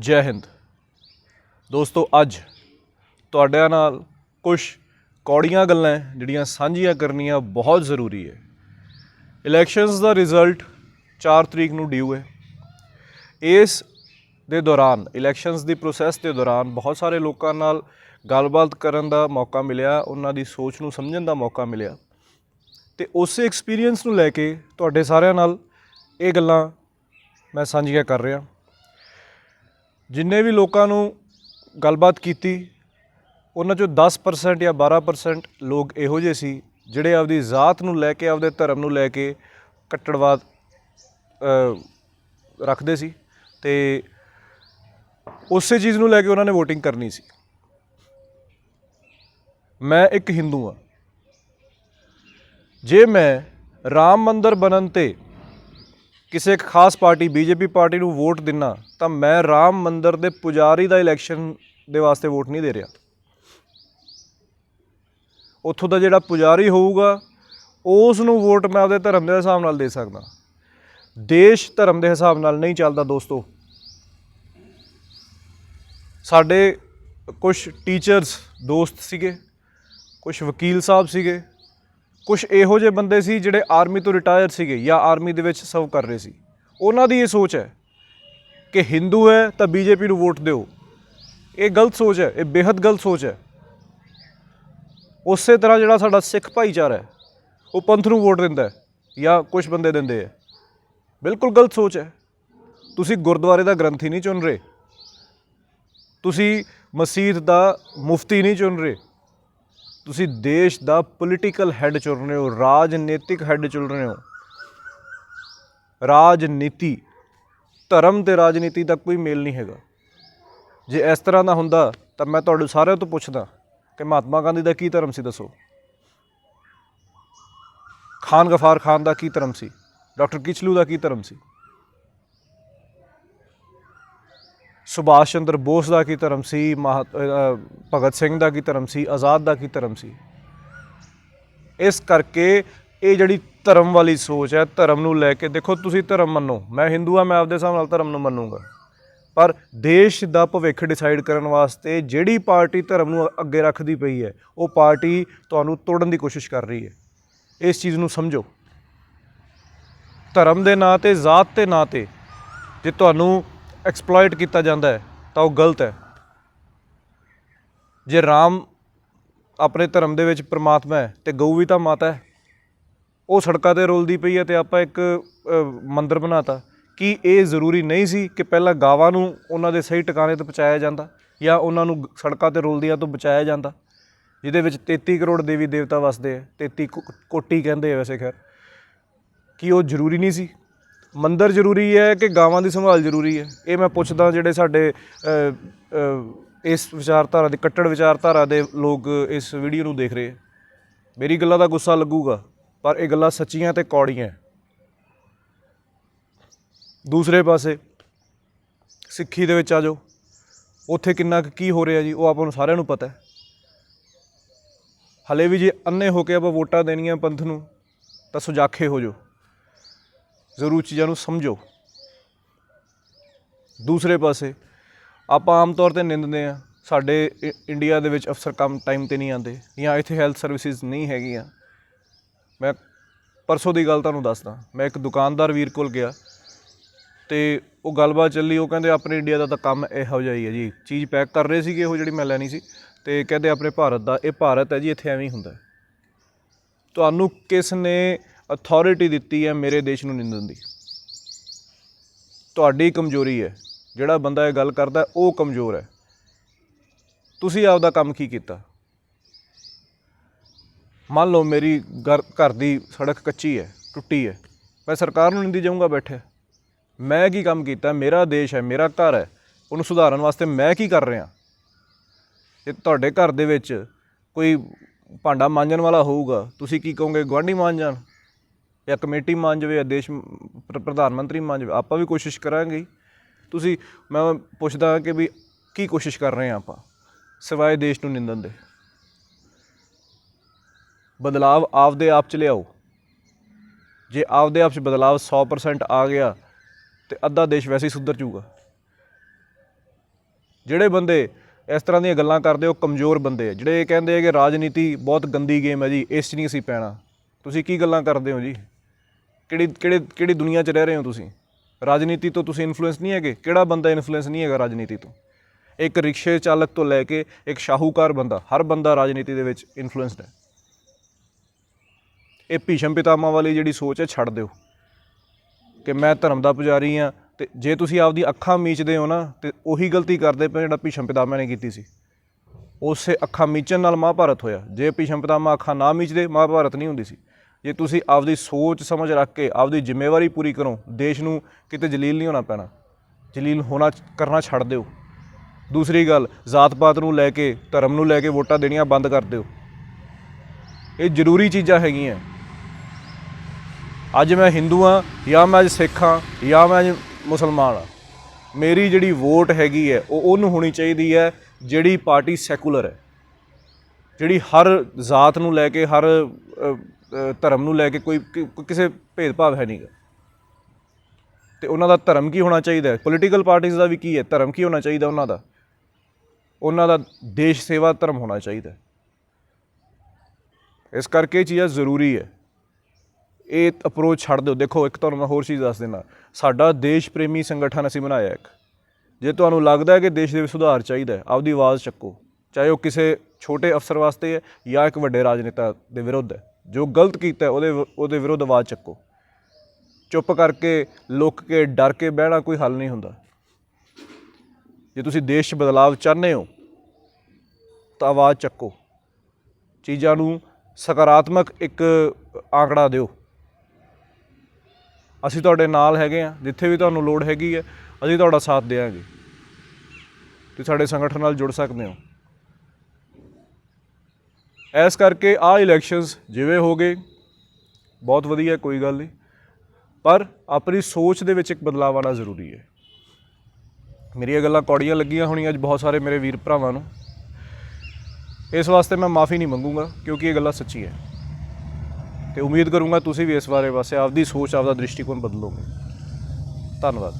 ਜੈ ਹਿੰਦ। ਦੋਸਤੋ, ਅੱਜ ਤੁਹਾਡਿਆਂ ਨਾਲ ਕੁਝ ਕੌੜੀਆਂ ਗੱਲਾਂ ਜਿਹੜੀਆਂ ਸਾਂਝੀਆਂ ਕਰਨੀਆਂ ਬਹੁਤ ਜ਼ਰੂਰੀ ਹੈ। ਇਲੈਕਸ਼ਨਸ ਦਾ ਰਿਜ਼ਲਟ 4 ਤਰੀਕ ਨੂੰ ਡਿਊ ਹੈ। ਇਸ ਦੇ ਦੌਰਾਨ ਇਲੈਕਸ਼ਨਸ ਦੀ ਪ੍ਰੋਸੈਸ ਦੇ ਦੌਰਾਨ ਬਹੁਤ ਸਾਰੇ ਲੋਕਾਂ ਨਾਲ ਗੱਲਬਾਤ ਕਰਨ ਦਾ ਮੌਕਾ ਮਿਲਿਆ, ਉਹਨਾਂ ਦੀ ਸੋਚ ਨੂੰ ਸਮਝਣ ਦਾ ਮੌਕਾ ਮਿਲਿਆ। ਤੇ ਉਸੇ ਐਕਸਪੀਰੀਅੰਸ ਨੂੰ ਲੈ ਕੇ ਤੁਹਾਡੇ ਸਾਰਿਆਂ ਨਾਲ ਇਹ ਗੱਲਾਂ ਮੈਂ ਸਾਂਝੀਆਂ ਕਰ ਰਿਹਾ। ਜਿੰਨੇ ਵੀ ਲੋਕਾਂ ਨੂੰ ਗੱਲਬਾਤ ਕੀਤੀ, ਉਹਨਾਂ ਚੋਂ 10% ਜਾਂ 12% ਲੋਕ ਇਹੋ ਜਿਹੇ ਸੀ ਜਿਹੜੇ ਆਪਦੀ ਜ਼ਾਤ ਨੂੰ ਲੈ ਕੇ, ਆਪਦੇ ਧਰਮ ਨੂੰ ਲੈ ਕੇ ਕੱਟੜਵਾਦ ਰੱਖਦੇ ਸੀ ਤੇ ਉਸੇ ਚੀਜ਼ ਨੂੰ ਲੈ ਕੇ ਉਹਨਾਂ ਨੇ VOTING ਕਰਨੀ ਸੀ। ਮੈਂ ਇੱਕ ਹਿੰਦੂ ਹਾਂ। ਜੇ ਮੈਂ ਰਾਮ ਮੰਦਰ ਬਣਨ ਤੇ ਕਿਸੇ ਇੱਕ ਖਾਸ ਪਾਰਟੀ, ਬੀਜੇਪੀ ਪਾਰਟੀ ਨੂੰ ਵੋਟ ਦਿਨਾ, ਤਾਂ ਮੈਂ ਰਾਮ ਮੰਦਰ ਦੇ ਪੁਜਾਰੀ ਦਾ ਇਲੈਕਸ਼ਨ ਦੇ ਵਾਸਤੇ ਵੋਟ ਨਹੀਂ ਦੇ ਰਿਹਾ। ਉੱਥੋਂ ਦਾ ਜਿਹੜਾ ਪੁਜਾਰੀ ਹੋਊਗਾ, ਉਸ ਨੂੰ ਵੋਟ ਮੈਂ ਆਪਦੇ ਧਰਮ ਦੇ ਹਿਸਾਬ ਨਾਲ ਦੇ ਸਕਦਾ। ਦੇਸ਼ ਧਰਮ ਦੇ ਹਿਸਾਬ ਨਾਲ ਨਹੀਂ ਚੱਲਦਾ ਦੋਸਤੋ। ਸਾਡੇ ਕੁਝ ਟੀਚਰਸ ਦੋਸਤ ਸੀਗੇ ਕੁਝ ਵਕੀਲ ਸਾਹਿਬ ਸੀਗੇ ਕੁਝ ਇਹੋ ਜਿਹੇ ਬੰਦੇ ਸੀ ਜਿਹੜੇ ਆਰਮੀ ਤੋਂ ਰਿਟਾਇਰ ਸੀਗੇ ਜਾਂ ਆਰਮੀ ਦੇ ਵਿੱਚ ਸਰਵ ਕਰ ਰਹੇ ਸੀ। ਉਹਨਾਂ ਦੀ ਇਹ ਸੋਚ ਹੈ ਕਿ ਹਿੰਦੂ ਹੈ ਤਾਂ ਬੀਜੇਪੀ ਨੂੰ ਵੋਟ ਦਿਓ। ਇਹ ਗਲਤ ਸੋਚ ਹੈ, ਇਹ ਬੇहद ਗਲਤ ਸੋਚ ਹੈ। ਉਸੇ ਤਰ੍ਹਾਂ ਜਿਹੜਾ ਸਾਡਾ ਸਿੱਖ ਭਾਈਚਾਰਾ ਹੈ, ਉਹ ਪੰਥ ਨੂੰ ਵੋਟ ਦਿੰਦਾ ਹੈ ਜਾਂ ਕੁਝ ਬੰਦੇ ਦਿੰਦੇ ਹੈ। ਬਿਲਕੁਲ ਗਲਤ ਸੋਚ ਹੈ। ਤੁਸੀਂ ਗੁਰਦੁਆਰੇ ਦਾ ਗ੍ਰੰਥੀ ਨਹੀਂ ਚੁਣ ਰਹੇ। ਤੁਸੀਂ ਮਸਜਿਦ ਦਾ ਮੁਫਤੀ ਨਹੀਂ ਚੁਣ ਰਹੇ। ਤੁਸੀਂ ਦੇਸ਼ ਦਾ ਪੋਲੀਟੀਕਲ ਹੈੱਡ ਚੁਣ ਰਹੇ ਹੋ, ਰਾਜਨੀਤਿਕ ਹੈੱਡ ਚੁਣ ਰਹੇ ਹੋ। ਰਾਜਨੀਤੀ, ਧਰਮ ਤੇ ਰਾਜਨੀਤੀ ਦਾ ਕੋਈ ਮੇਲ ਨਹੀਂ ਹੈਗਾ। ਜੇ ਇਸ ਤਰ੍ਹਾਂ ਦਾ ਹੁੰਦਾ, ਤਾਂ ਮੈਂ ਤੁਹਾਡੇ ਸਾਰਿਆਂ ਤੋਂ ਪੁੱਛਦਾ ਕਿ ਮਹਾਤਮਾ ਗਾਂਧੀ ਦਾ ਕੀ ਧਰਮ ਸੀ, ਦੱਸੋ। ਖਾਨ ਗਫਾਰ ਖਾਨ ਦਾ ਕੀ ਧਰਮ ਸੀ? ਡਾਕਟਰ ਕਿਚਲੂ ਦਾ ਕੀ ਧਰਮ ਸੀ? ਸੁਭਾਸ਼ ਚੰਦਰ ਬੋਸ ਦਾ ਕੀ ਧਰਮ ਸੀ? ਮਹਾ- ਭਗਤ ਸਿੰਘ ਦਾ ਕੀ ਧਰਮ ਸੀ? ਆਜ਼ਾਦ ਦਾ ਕੀ ਧਰਮ ਸੀ? ਇਸ ਕਰਕੇ ਇਹ ਜਿਹੜੀ ਧਰਮ ਵਾਲੀ ਸੋਚ ਹੈ, ਧਰਮ ਨੂੰ ਲੈ ਕੇ ਦੇਖੋ ਤੁਸੀਂ ਧਰਮ ਮੰਨੋ। ਮੈਂ ਹਿੰਦੂ ਆ ਮੈਂ ਆਪਦੇ ਹਿਸਾਬ ਨਾਲ ਧਰਮ ਨੂੰ ਮੰਨੂਗਾ। ਪਰ ਦੇਸ਼ ਦਾ ਭਵਿੱਖ ਡਿਸਾਈਡ ਕਰਨ ਵਾਸਤੇ ਜਿਹੜੀ ਪਾਰਟੀ ਧਰਮ ਨੂੰ ਅੱਗੇ ਰੱਖਦੀ ਪਈ ਹੈ, ਉਹ ਪਾਰਟੀ ਤੁਹਾਨੂੰ ਤੋੜਨ ਦੀ ਕੋਸ਼ਿਸ਼ ਕਰ ਰਹੀ ਹੈ। ਇਸ ਚੀਜ਼ ਨੂੰ ਸਮਝੋ। ਧਰਮ ਦੇ ਨਾਂ ਤੇ, ਜ਼ਾਤ ਤੇ ਨਾਂ ਤੇ ਜੇ ਤੁਹਾਨੂੰ ਐਕਸਪਲੋਇਟ ਕੀਤਾ ਜਾਂਦਾ ਹੈ ਤਾਂ ਉਹ ਗਲਤ ਹੈ। ਜੇ ਰਾਮ ਆਪਣੇ ਧਰਮ ਦੇ ਵਿੱਚ ਪ੍ਰਮਾਤਮਾ ਹੈ ਤੇ ਗਊ ਵੀ ਤਾਂ ਮਾਤਾ ਹੈ ਉਹ ਸੜਕਾਂ ਤੇ ਰੁਲਦੀ ਪਈ ਹੈ ਤੇ ਆਪਾਂ ਇੱਕ ਅ, ਮੰਦਿਰ ਬਣਾਤਾ ਕੀ ਇਹ ਜ਼ਰੂਰੀ ਨਹੀਂ ਸੀ ਕਿ ਪਹਿਲਾਂ ਗਾਵਾਂ ਨੂੰ ਉਹਨਾਂ ਦੇ ਸਹੀ ਟਿਕਾਣੇ ਤੇ ਪਹੁੰਚਾਇਆ ਜਾਂਦਾ ਜਾਂ ਉਹਨਾਂ ਨੂੰ ਸੜਕਾਂ ਤੇ ਰੁਲਦੀਆਂ ਤੋਂ ਬਚਾਇਆ ਜਾਂਦਾ? ਜਿਹਦੇ ਵਿੱਚ 33 ਕਰੋੜ ਦੇਵੀ ਦੇਵਤਾ ਵਸਦੇ ਆ 33 ਕੋਟੀ ਕਹਿੰਦੇ ਆ ਵੈਸੇ ਖੈਰ। ਕਿ ਉਹ ਜ਼ਰੂਰੀ ਨਹੀਂ ਸੀ? ਮੰਦਰ ਜ਼ਰੂਰੀ ਹੈ ਕਿ ਗਾਵਾਂ ਦੀ ਸੰਭਾਲ ਜ਼ਰੂਰੀ ਹੈ? ਇਹ ਮੈਂ ਪੁੱਛਦਾ ਜਿਹੜੇ ਸਾਡੇ ਇਸ ਵਿਚਾਰਧਾਰਾ ਦੇ, ਕੱਟੜ ਵਿਚਾਰਧਾਰਾ ਦੇ ਲੋਕ ਇਸ ਵੀਡੀਓ ਨੂੰ ਦੇਖ ਰਹੇ ਮੇਰੀ ਗੱਲਾਂ ਦਾ ਗੁੱਸਾ ਲੱਗੂਗਾ, ਪਰ ਇਹ ਗੱਲਾਂ ਸੱਚੀਆਂ ਤੇ ਕੌੜੀਆਂ ਦੂਸਰੇ ਪਾਸੇ, ਸਿੱਖੀ ਦੇ ਵਿੱਚ ਆ ਜਾਓ। ਉੱਥੇ ਕਿੰਨਾ ਕੁ ਕੀ ਹੋ ਰਿਹਾ ਜੀ, ਉਹ ਆਪਾਂ ਨੂੰ ਸਾਰਿਆਂ ਨੂੰ ਪਤਾ ਹੈ। ਹਲੇ ਵੀ ਜੇ ਅੰਨੇ ਹੋ ਕੇ ਆਪਾਂ ਵੋਟਾਂ ਦੇਣੀਆਂ ਪੰਥ ਨੂੰ, ਤਾਂ ਸੁਜਾਖੇ ਹੋ ਜਾਓ। ਜ਼ਰੂਰ ਚੀਜ਼ਾਂ ਨੂੰ ਸਮਝੋ। ਦੂਸਰੇ ਪਾਸੇ, ਆਪਾਂ ਆਮ ਤੌਰ ਤੇ ਨਿੰਦਦੇ ਆ ਸਾਡੇ ਇ- ਇੰਡੀਆ ਦੇ ਵਿੱਚ ਅਫਸਰ ਕੰਮ ਟਾਈਮ ਤੇ ਨਹੀਂ ਆਉਂਦੇ ਜਾਂ ਇੱਥੇ ਹੈਲਥ ਸਰਵਿਸਿਜ਼ ਨਹੀਂ ਹੈਗੀਆਂ। ਮੈਂ ਪਰਸੋਂ ਦੀ ਗੱਲ ਤੁਹਾਨੂੰ ਦੱਸਦਾ, ਮੈਂ ਇੱਕ ਦੁਕਾਨਦਾਰ ਵੀਰ ਕੋਲ ਗਿਆ ਤੇ ਉਹ ਗੱਲਬਾਤ ਚੱਲੀ, ਉਹ ਕਹਿੰਦੇ ਆਪਣੇ ਇੰਡੀਆ ਦਾ ਤਾਂ ਕੰਮ ਇਹੋ ਜਿਹਾ ਹੀ ਹੈ ਜੀ, ਚੀਜ਼ ਪੈਕ ਕਰ ਰਹੇ ਸੀਗੇ ਉਹ ਜਿਹੜੀ ਮੈਂ ਲੈਣੀ ਸੀ ਤੇ ਕਹਿੰਦੇ ਆਪਣੇ ਭਾਰਤ ਦਾ, ਇਹ ਭਾਰਤ ਹੈ ਜੀ, ਇੱਥੇ ਐਵੇਂ ਹੀ ਹੁੰਦਾ। ਤੁਹਾਨੂੰ ਕਿਸ ਨੇ ਅਥਾਰਟੀ ਦਿੱਤੀ ਹੈ ਮੇਰੇ ਦੇਸ਼ ਨੂੰ ਨਿੰਦਣ ਦੀ। ਤੁਹਾਡੀ ਕਮਜ਼ੋਰੀ ਹੈ, ਜਿਹੜਾ ਬੰਦਾ ਇਹ ਗੱਲ ਕਰਦਾ ਉਹ ਕਮਜ਼ੋਰ ਹੈ। ਤੁਸੀਂ ਆਪਦਾ ਕੰਮ ਕੀ ਕੀਤਾ? ਮੰਨ ਲਓ ਮੇਰੀ ਘਰ ਘਰ ਦੀ ਸੜਕ ਕੱਚੀ ਹੈ, ਟੁੱਟੀ ਹੈ, ਮੈਂ ਸਰਕਾਰ ਨੂੰ ਨਿੰਦੀ ਜਾਊਂਗਾ ਬੈਠੇ ਮੈਂ ਕੀ ਕੰਮ ਕੀਤਾ? ਮੇਰਾ ਦੇਸ਼ ਹੈ, ਮੇਰਾ ਘਰ ਹੈ, ਉਹਨੂੰ ਸੁਧਾਰਨ ਵਾਸਤੇ ਮੈਂ ਕੀ ਕਰ ਰਿਹਾ? ਜੇ ਤੁਹਾਡੇ ਘਰ ਦੇ ਵਿੱਚ ਕੋਈ ਭਾਂਡਾ ਮਾਂਜਣ ਵਾਲਾ ਹੋਊਗਾ, ਤੁਸੀਂ ਕੀ ਕਹੋਗੇ? ਗੁਆਂਢੀ ਮਾਂਜ ਜਾਣ। ਜਾਂ ਕਮੇਟੀ ਮੰਨ ਜਾਵੇ ਜਾਂ ਦੇਸ਼ ਪ੍ਰ- ਪ੍ਰਧਾਨ ਮੰਤਰੀ ਮੰਨ ਜਾਵੇ, ਆਪਾਂ ਵੀ ਕੋਸ਼ਿਸ਼ ਕਰਾਂਗੇ ਹੀ। ਤੁਸੀਂ, ਮੈਂ ਪੁੱਛਦਾ ਕਿ ਵੀ ਕੀ ਕੋਸ਼ਿਸ਼ ਕਰ ਰਹੇ ਹਾਂ ਆਪਾਂ, ਸਿਵਾਏ ਦੇਸ਼ ਨੂੰ ਨਿੰਦਣ ਦੇ? ਬਦਲਾਵ ਆਪਦੇ ਆਪ ਚ ਲਿਆਓ। ਜੇ ਆਪਦੇ ਆਪ ਚ ਬਦਲਾਵ 100% ਆ ਗਿਆ, ਤੇ ਅੱਧਾ ਦੇਸ਼ ਵੈਸੇ ਹੀ ਸੁਧਰ ਜਾਊਗਾ। ਜਿਹੜੇ ਬੰਦੇ ਇਸ ਤਰ੍ਹਾਂ ਦੀਆਂ ਗੱਲਾਂ ਕਰਦੇ, ਉਹ ਕਮਜ਼ੋਰ ਬੰਦੇ ਆ। ਜਿਹੜੇ ਇਹ ਕਹਿੰਦੇ ਆ ਕਿ ਰਾਜਨੀਤੀ ਬਹੁਤ ਗੰਦੀ ਗੇਮ ਹੈ ਜੀ, ਇਸ 'ਚ ਨਹੀਂ ਅਸੀਂ ਪੈਣਾ। ਤੁਸੀਂ ਕੀ ਗੱਲਾਂ ਕਰਦੇ ਹੋ ਜੀ? ਕਿਹੜੀ, ਕਿਹੜੇ, ਕਿਹੜੀ ਦੁਨੀਆ 'ਚ ਰਹਿ ਰਹੇ ਹੋ ਤੁਸੀਂ? ਰਾਜਨੀਤੀ ਤੋਂ ਤੁਸੀਂ ਇਨਫਲੂਐਂਸ ਨਹੀਂ ਹੈਗੇ? ਕਿਹੜਾ ਬੰਦਾ ਇਨਫਲੂਐਂਸ ਨਹੀਂ ਹੈਗਾ ਰਾਜਨੀਤੀ ਤੋਂ? ਇੱਕ ਰਿਕਸ਼ੇ ਚਾਲਕ ਤੋਂ ਲੈ ਕੇ ਇੱਕ ਸ਼ਾਹੂਕਾਰ ਬੰਦਾ, ਹਰ ਬੰਦਾ ਰਾਜਨੀਤੀ ਦੇ ਵਿੱਚ ਇਨਫਲੂਐਂਸਡ ਹੈ। ਇਹ ਭੀਸ਼ਮ ਪਿਤਾਮਾ ਵਾਲੀ ਜਿਹੜੀ ਸੋਚ ਹੈ, ਛੱਡ ਦਿਓ। ਕਿ ਮੈਂ ਧਰਮ ਦਾ ਪੁਜਾਰੀ ਆ ਤੇ ਜੇ ਤੁਸੀਂ ਆਪਦੀ ਅੱਖਾਂ ਮੀਚਦੇ ਹੋ ਨਾ, ਤੇ ਉਹੀ ਗਲਤੀ ਕਰਦੇ ਪਏ ਜਿਹੜਾ ਭੀਸ਼ਮ ਪਿਤਾਮਾ ਨੇ ਕੀਤੀ ਸੀ। ਉਸੇ ਅੱਖਾਂ ਮੀਚਣ ਨਾਲ ਮਹਾਭਾਰਤ ਹੋਇਆ। ਜੇ ਭੀਸ਼ਮ ਪਿਤਾਮਾ ਅੱਖਾਂ ਨਾ ਮੀਚਦੇ, ਮਹਾਭਾਰਤ ਨਹੀਂ ਹੁੰਦੀ ਸੀ। ਜੇ ਤੁਸੀਂ ਆਪਦੀ ਸੋਚ ਸਮਝ ਰੱਖ ਕੇ ਆਪਦੀ ਜ਼ਿੰਮੇਵਾਰੀ ਪੂਰੀ ਕਰੋ, ਦੇਸ਼ ਨੂੰ ਕਿਤੇ ਜਲੀਲ ਨਹੀਂ ਹੋਣਾ ਪੈਣਾ। ਜਲੀਲ ਹੋਣਾ ਕਰਨਾ ਛੱਡ ਦਿਓ। ਦੂਸਰੀ ਗੱਲ ਜਾਤ ਪਾਤ ਨੂੰ ਲੈ ਕੇ, ਧਰਮ ਨੂੰ ਲੈ ਕੇ ਵੋਟਾਂ ਦੇਣੀਆਂ ਬੰਦ ਕਰ ਦਿਓ। ਇਹ ਜ਼ਰੂਰੀ ਚੀਜ਼ਾਂ ਹੈਗੀਆਂ। ਅੱਜ ਮੈਂ ਹਿੰਦੂ ਹਾਂ, ਜਾਂ ਮੈਂ ਅੱਜ ਸਿੱਖ ਹਾਂ, ਜਾਂ ਮੈਂ ਅੱਜ ਮੁਸਲਮਾਨ ਹਾਂ। ਮੇਰੀ ਜਿਹੜੀ ਵੋਟ ਹੈਗੀ ਹੈ, ਉਹ ਉਹਨੂੰ ਹੋਣੀ ਚਾਹੀਦੀ ਹੈ, ਜਿਹੜੀ ਪਾਰਟੀ ਸੈਕੂਲਰ ਹੈ। ਜਿਹੜੀ ਹਰ ਜ਼ਾਤ ਨੂੰ ਲੈ ਕੇ, ਹਰ ਧਰਮ ਨੂੰ ਲੈ ਕੇ ਕੋਈ ਕਿਸੇ ਭੇਦਭਾਵ ਹੈ ਨਹੀਂਗਾ। ਤੇ ਉਹਨਾਂ ਦਾ ਧਰਮ ਕੀ ਹੋਣਾ ਚਾਹੀਦਾ? ਹੈ ਪੋਲੀਟੀਕਲ ਪਾਰਟੀਆਂ ਦਾ ਵੀ ਕੀ ਹੈ? ਧਰਮ ਕੀ ਹੋਣਾ ਚਾਹੀਦਾ ਉਹਨਾਂ ਦਾ? ਉਹਨਾਂ ਦਾ ਦੇਸ਼ ਸੇਵਾ ਧਰਮ ਹੋਣਾ ਚਾਹੀਦਾ। ਇਸ ਕਰਕੇ ਇਹ ਚੀਜ਼ਾਂ ਜ਼ਰੂਰੀ ਹੈ। ਇਹ ਅਪਰੋਚ ਛੱਡ ਦਿਓ। ਦੇਖੋ, ਇੱਕ ਤੁਹਾਨੂੰ ਮੈਂ ਹੋਰ ਚੀਜ਼ ਦੱਸ ਦਿੰਦਾ। ਸਾਡਾ ਦੇਸ਼ ਪ੍ਰੇਮੀ ਸੰਗਠਨ ਅਸੀਂ ਬਣਾਇਆ ਇੱਕ। ਜੇ ਤੁਹਾਨੂੰ ਲੱਗਦਾ ਹੈ ਕਿ ਦੇਸ਼ ਦੇ ਵਿੱਚ ਸੁਧਾਰ ਚਾਹੀਦਾ ਹੈ, ਆਪਦੀ ਆਵਾਜ਼ ਚੱਕੋ। ਚਾਹੇ ਉਹ ਕਿਸੇ ਛੋਟੇ ਅਫਸਰ ਵਾਸਤੇ ਹੈ ਜਾਂ ਇੱਕ ਵੱਡੇ ਰਾਜਨੇਤਾ ਦੇ ਵਿਰੁੱਧ ਹੈ। ਜੋ ਗਲਤ ਕੀਤਾ ਉਹਦੇ ਵਿ- ਉਹਦੇ ਵਿਰੁੱਧ ਆਵਾਜ਼ ਚੱਕੋ। ਚੁੱਪ ਕਰਕੇ ਲੁੱਕ ਕੇ ਡਰ ਕੇ ਬਹਿਣਾ ਕੋਈ ਹੱਲ ਨਹੀਂ ਹੁੰਦਾ। ਜੇ ਤੁਸੀਂ ਦੇਸ਼ 'ਚ ਬਦਲਾਵ ਚਾਹੁੰਦੇ ਹੋ, ਤਾਂ ਆਵਾਜ਼ ਚੱਕੋ। ਚੀਜ਼ਾਂ ਨੂੰ ਸਕਾਰਾਤਮਕ ਇੱਕ ਆંકੜਾ ਦਿਓ। ਅਸੀਂ ਤੁਹਾਡੇ ਨਾਲ ਹੈਗੇ ਆ ਜਿੱਥੇ ਵੀ ਤੁਹਾਨੂੰ ਲੋੜ ਹੈਗੀ ਹੈ, ਅਸੀਂ ਤੁਹਾਡਾ ਸਾਥ ਦੇਵਾਂਗੇ ਤੁਸੀਂ ਸਾਡੇ ਸੰਗਠਨ ਨਾਲ ਜੁੜ ਸਕਦੇ ਹੋ। ਇਸ ਕਰਕੇ ਆ ਇਲੈਕਸ਼ਨਸ ਜਿਵੇਂ ਹੋ ਗਏ, ਬਹੁਤ ਵਧੀਆ, ਕੋਈ ਗੱਲ ਨਹੀਂ। ਪਰ ਆਪਣੀ ਸੋਚ ਦੇ ਵਿੱਚ ਇੱਕ ਬਦਲਾਅ ਆਉਣਾ ਜ਼ਰੂਰੀ ਹੈ। ਮੇਰੀਆਂ ਗੱਲਾਂ ਕੌੜੀਆਂ ਲੱਗੀਆਂ ਹੋਣੀਆਂ ਅੱਜ ਬਹੁਤ ਸਾਰੇ ਮੇਰੇ ਵੀਰ ਭਰਾਵਾਂ ਨੂੰ। ਇਸ ਵਾਸਤੇ ਮੈਂ ਮਾਫੀ ਨਹੀਂ ਮੰਗੂੰਗਾ, ਕਿਉਂਕਿ ਇਹ ਗੱਲਾਂ ਸੱਚੀ ਹੈ। ਤੇ ਉਮੀਦ ਕਰੂੰਗਾ ਤੁਸੀਂ ਵੀ ਇਸ ਬਾਰੇ ਵਾਸਤੇ ਆਪਦੀ ਸੋਚ, ਆਪਦਾ ਦ੍ਰਿਸ਼ਟੀਕੋਣ ਬਦਲੋਗੇ। ਧੰਨਵਾਦ।